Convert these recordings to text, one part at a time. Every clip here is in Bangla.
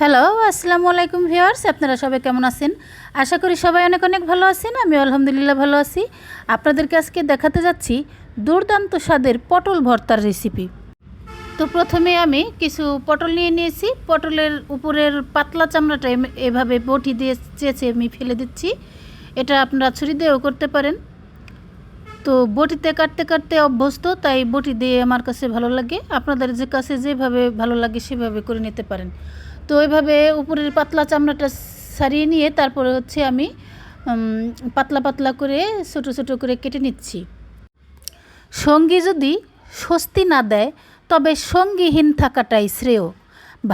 হ্যালো আসসালামু আলাইকুম ভিউয়ার্স, আপনারা সবাই কেমন আছেন? আশা করি সবাই অনেক অনেক ভালো আছেন আমি আলহামদুলিল্লাহ ভালো আছি। আপনাদেরকে আজকে দেখাতে যাচ্ছি দুর্দান্ত স্বাদের পটল ভর্তার রেসিপি তো প্রথমে আমি কিছু পটল নিয়ে নিয়েছি, পটলের উপরের পাতলা চামড়াটা এভাবে বটি দিয়ে চেঁচে আমি ফেলে দিচ্ছি। এটা আপনারা ছুরি দিয়েও করতে পারেন। তো বটিতে কাটতে কাটতে অভ্যস্ত, তাই বটি দিয়ে আমার কাছে ভালো লাগে। আপনাদের যে কাছে যেভাবে ভালো লাগে সেভাবে করে নিতে পারেন। তো এভাবে উপরের পাতলা চামড়াটা সারিয়ে নিয়ে তারপরে হচ্ছে আমি পাতলা পাতলা করে ছোটো ছোটো করে কেটে নিচ্ছি। সঙ্গী যদি স্বস্তি না দেয়, তবে সঙ্গীহীন থাকাটাই শ্রেয়।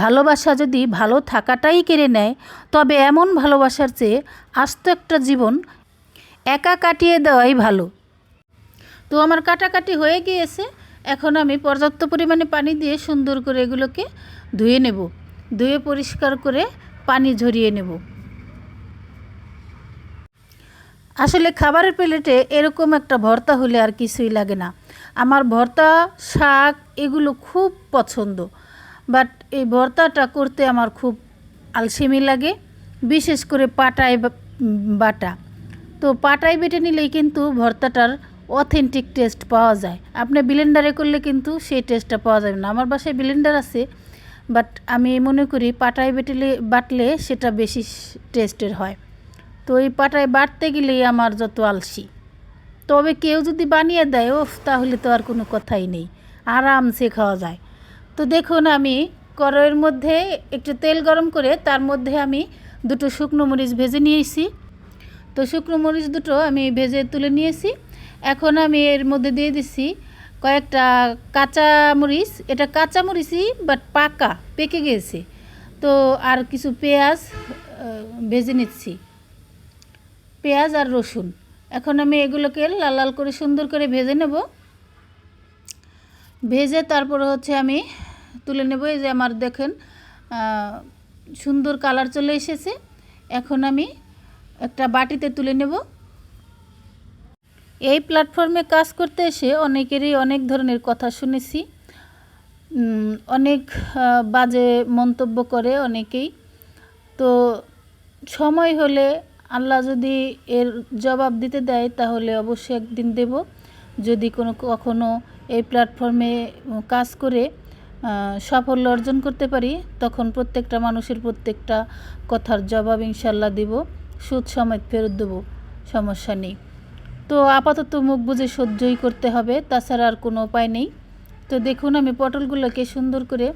ভালোবাসা যদি ভালো থাকাটাই কেড়ে নেয়, তবে এমন ভালোবাসার চেয়ে আস্ত একটা জীবন একা কাটিয়ে দেওয়াই ভালো। তো আমার কাটাকাটি হয়ে গিয়েছে। এখন আমি পর্যাপ্ত পরিমাণে পানি দিয়ে সুন্দর করে এগুলোকে ধুয়ে নেব। ধুয়ে পরিষ্কার করে পানি ঝরিয়ে নেব। আসলে খাবারের প্লেটে এরকম একটা ভর্তা হলে আর কিছুই লাগে না। আমার ভর্তা, শাক এগুলো খুব পছন্দ। বাট এই ভর্তাটা করতে আমার খুব আলসেমি লাগে, বিশেষ করে পাটায় বাটা। তো পাটায় বেটে নিলেই কিন্তু ভর্তাটার অথেন্টিক টেস্ট পাওয়া যায়। আপনি ব্লেন্ডারে করলে কিন্তু সেই টেস্টটা পাওয়া যাবে না। আমার বাসায় ব্লেন্ডার আছে বাট আমি মনে করি পাটায় বেটেলে, বাটলে সেটা বেশি টেস্টের হয়। তো এই পাটায় বাটতে গেলেই আমার যত আলসি। তবে কেউ যদি বানিয়ে দেয়, ওফ, তাহলে তো আর কোনো কথাই নেই। আরামসে খাওয়া যায়। তো দেখুন, আমি কড়াইয়ের মধ্যে একটু তেল গরম করে তার মধ্যে আমি দুটো শুকনো মরিচ ভেজে নিয়েছি। তো শুকনো মরিচ দুটো আমি ভেজে তুলে নিয়েছি। এখন আমি এর মধ্যে দিয়ে দিচ্ছি কয়েকটা কাঁচা মরিচ। এটা কাঁচা মরিচই বাট পাকা, পেকে গেছে। তো আর কিছু পেঁয়াজ ভেজে নিচ্ছি। পেঁয়াজ আর রসুন। এখন আমি এগুলোকে লাল লাল করে সুন্দর করে ভেজে নেব। ভেজে তারপরে হচ্ছে আমি তুলে নেব। এই যে আমার দেখেন সুন্দর কালার চলে এসেছে। এখন আমি একটা বাটিতে তুলে নেব। এই প্ল্যাটফর্মে কাজ করতে এসে অনেকেরই অনেক ধরনের কথা শুনেছি। অনেক বাজে মন্তব্য করে অনেকেই। তো সময় হলে আল্লাহ যদি এর জবাব দিতে দেয়, তাহলে অবশ্যই একদিন দেব। যদি কোনো কখনো এই প্ল্যাটফর্মে কাজ করে সাফল্য অর্জন করতে পারি, তখন প্রত্যেকটা মানুষের প্রত্যেকটা কথার জবাব ইনশাল্লাহ দিব। সুদ সমেত ফেরত দেবো। সমস্যা নেই। তো আপাতত মুখ বুঝে সহ্যই করতে হবে, তাছাড়া আর কোনো উপায় নেই। তো দেখুন আমি পটলগুলোকে সুন্দর করে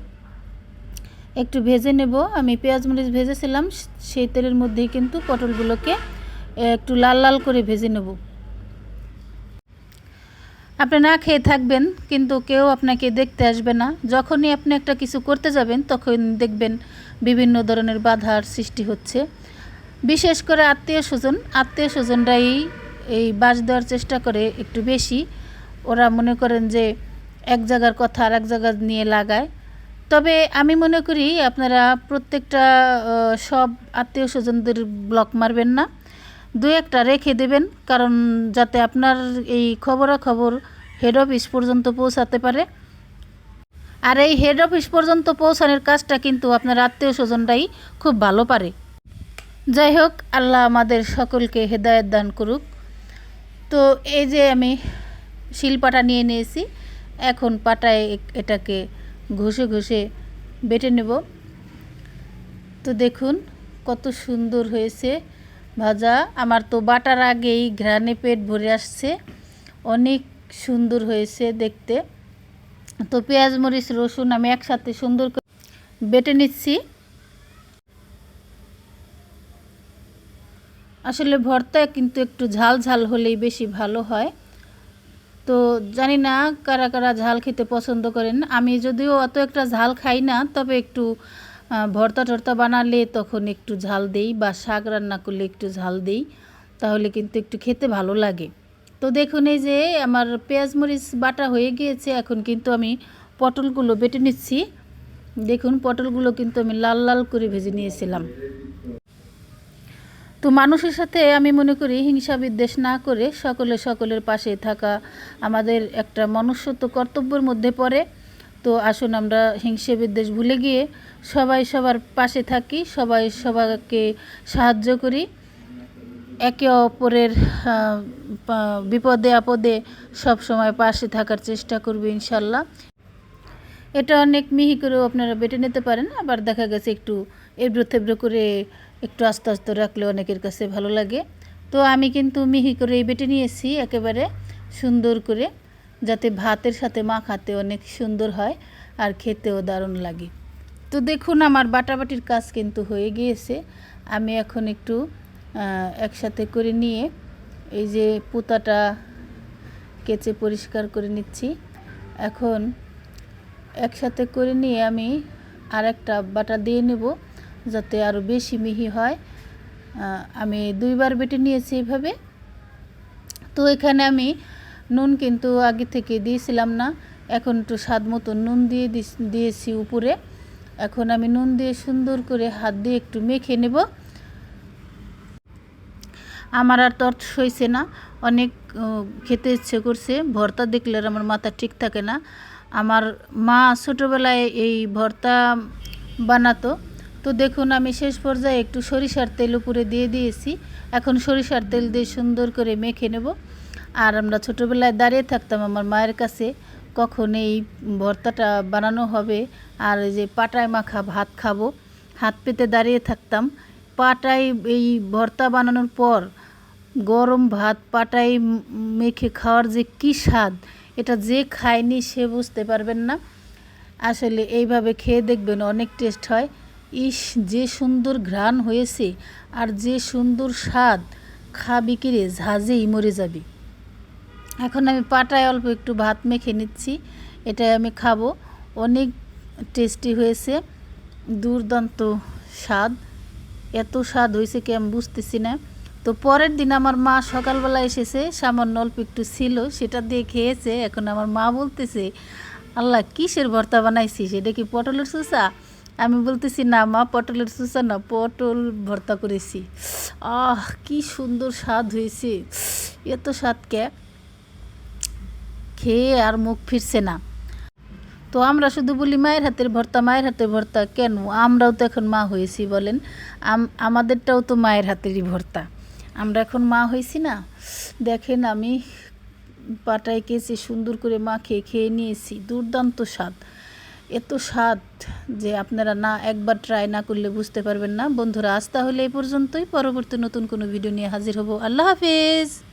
একটু ভেজে নেব। আমি পেঁয়াজ মরিচ ভেজেছিলাম সেই তেলের মধ্যেই কিন্তু পটলগুলোকে একটু লাল লাল করে ভেজে নেব। আপনি না খেয়ে থাকবেন, কিন্তু কেউ আপনাকে দেখতে আসবে না। যখনই আপনি একটা কিছু করতে যাবেন, তখন দেখবেন বিভিন্ন ধরনের বাধার সৃষ্টি হচ্ছে। বিশেষ করে আত্মীয় স্বজন, আত্মীয় স্বজনরাই এই বাস দেওয়ার চেষ্টা করে একটু বেশি। ওরা মনে করেন যে এক জায়গার কথা আর এক জায়গা নিয়ে লাগায়। তবে আমি মনে করি আপনারা প্রত্যেকটা সব আত্মীয় স্বজনদের ব্লক মারবেন না। দু একটা রেখে দেবেন, কারণ যাতে আপনার এই খবরাখবর হেড অফিস পর্যন্ত পৌঁছাতে পারে। আর এই হেড অফিস পর্যন্ত পৌঁছানোর কাজটা কিন্তু আপনার আত্মীয় স্বজনরাই খুব ভালো পারে। যাই হোক, আল্লাহ আমাদের সকলকে হেদায়েত দান করুক। তো এই যে আমি শিলপাটা নিয়ে নিয়েছি, এখন পাটায় এটাকে ঘষে ঘষে বেটে নেব। তো দেখুন কত সুন্দর হয়েছে ভাজা। আমার তো বাটার আগেই ঘ্রাণে পেট ভরে আসছে। অনেক সুন্দর হয়েছে দেখতে। তো পেঁয়াজ, মরিচ, রসুন আমি একসাথে সুন্দর করে বেটে নিচ্ছি। আসলে ভর্তা কিন্তু একটু ঝাল ঝাল হলেই বেশি ভালো হয়। তো জানি না কারা কারা ঝাল খেতে পছন্দ করেন। আমি যদিও অত একটা ঝাল খাই না, তবে একটু ভর্তা টর্তা বানালে তখন একটু ঝাল দেই বা শাক রান্না করলে একটু ঝাল দেই, তাহলে কিন্তু একটু খেতে ভালো লাগে। তো দেখুন এই যে আমার পেঁয়াজ মরিচ বাটা হয়ে গিয়েছে, এখন কিন্তু আমি পটলগুলো বেটে নিচ্ছি। দেখুন পটলগুলো কিন্তু আমি লাল লাল করে ভেজে নিয়েছিলাম। তো মানুষের সাথে আমি মনে করি হিংসা বিদ্বেষ না করে সকলে সকলের পাশে থাকা আমাদের একটা মনুষ্যত্ব কর্তব্যের মধ্যে পড়ে। তো আসুন আমরা হিংসে বিদ্বেষ ভুলে গিয়ে সবাই সবার পাশে থাকি, সবাই সবাইকে সাহায্য করি। একে অপরের বিপদে আপদে সব সময় পাশে থাকার চেষ্টা করবে ইনশাল্লাহ। এটা অনেক মিহি করেও আপনারা বেটে নিতে পারেন, আবার দেখা গেছে একটু এবড়ো থেবড়ো করে একটু আস্তে আস্তে রাখলে অনেকের কাছে ভালো লাগে। তো আমি কিন্তু মিহি করে বেটে নিয়েছি একেবারে সুন্দর করে, যাতে ভাতের সাথে মাখাতে অনেক সুন্দর হয় আর খেতেও দারুণ লাগে। তো দেখুন আমার বাটাবাটির কাজ কিন্তু হয়ে গিয়েছে। আমি এখন একটু একসাথে করে নিয়ে এই যে পুতাটা কেচে পরিষ্কার করে নিচ্ছি। এখন একসাথে করে নিয়ে আমি আর একটা বাটা দিয়ে নেব। যাতে আরও বেশি মিহি হয়। আমি দুইবার বেটে নিয়েছি এইভাবে। তো এখানে আমি নুন কিন্তু আগে থেকে দিয়েছিলাম না, এখন একটু স্বাদ মতো নুন দিয়ে দিয়েছি উপরে। এখন আমি নুন দিয়ে সুন্দর করে হাত দিয়ে একটু মেখে নেব। আমার আর তর সইছে না, অনেক খেতে ইচ্ছে করছে, ভর্তা দেখলে আমার মাথা ঠিক থাকে না। আমার মা ছোটোবেলায় এই ভর্তা বানাতো তো দেখুন, আমি শেষ পর্যায়ে একটু সরিষার তেল উপরে দিয়ে দিয়েছি। এখন সরিষার তেল দিয়ে সুন্দর করে মেখে নেব। আর আমরা ছোটোবেলায় দাঁড়িয়ে থাকতাম আমার মায়ের কাছে, কখন এই ভর্তাটা বানানো হবে আর যে পাটায় মাখা ভাত খাব, হাত পেতে দাঁড়িয়ে থাকতাম। পাটায় এই ভর্তা বানানোর পর গরম ভাত পাটায় মেখে খাওয়ার যে কী স্বাদ, এটা যে খায়নি সে বুঝতে পারবেন না। আসলে এইভাবে খেয়ে দেখবেন অনেক টেস্ট হয়। ইস, যে সুন্দর ঘ্রাণ হয়েছে আর যে সুন্দর স্বাদ খাবি কিরে ঝাঁঝেই মরে যাবি। এখন আমি পাটায় অল্প একটু ভাত মেখে নিচ্ছি, এটাই আমি খাব। অনেক টেস্টি হয়েছে, দুর্দান্ত স্বাদ। এত স্বাদ হয়েছে কি আমি বুঝতেছি না। তো পরের দিন আমার মা সকালবেলা এসেছে, সামান্য অল্প একটু ছিল, সেটা দিয়ে খেয়েছে। এখন আমার মা বলতেছে, আল্লাহ, কিসের ভর্তা বানাইছিস? এটা কি পটলের সুসা আমি বলতেছি, না মা, পটলের সুসা না, পটল ভর্তা করেছি। আহ, কি সুন্দর স্বাদ হয়েছে। এত স্বাদ কে? খেয়ে আর মুখ ফিরছে না। তো আমরা শুধু বলি, মায়ের হাতের ভর্তা, মায়ের হাতের ভর্তা, কেন? আমরাও তো এখন মা হয়েছি, বলেন। আম- আমাদেরটাও তো মায়ের হাতেরই ভর্তা। আমরা এখন মা হয়েছি না। দেখেন আমি পাটায় কেচে সুন্দর করে মা খেয়ে খেয়ে নিয়েছি। দুর্দান্ত স্বাদ। এত স্বাদ যে আপনারা না একবার ট্রাই না করলে বুঝতে পারবেন না। বন্ধুরা, আজ তাহলে এই পর্যন্তই। পরবর্তী নতুন কোনো ভিডিও নিয়ে হাজির হব। আল্লাহ হাফেজ!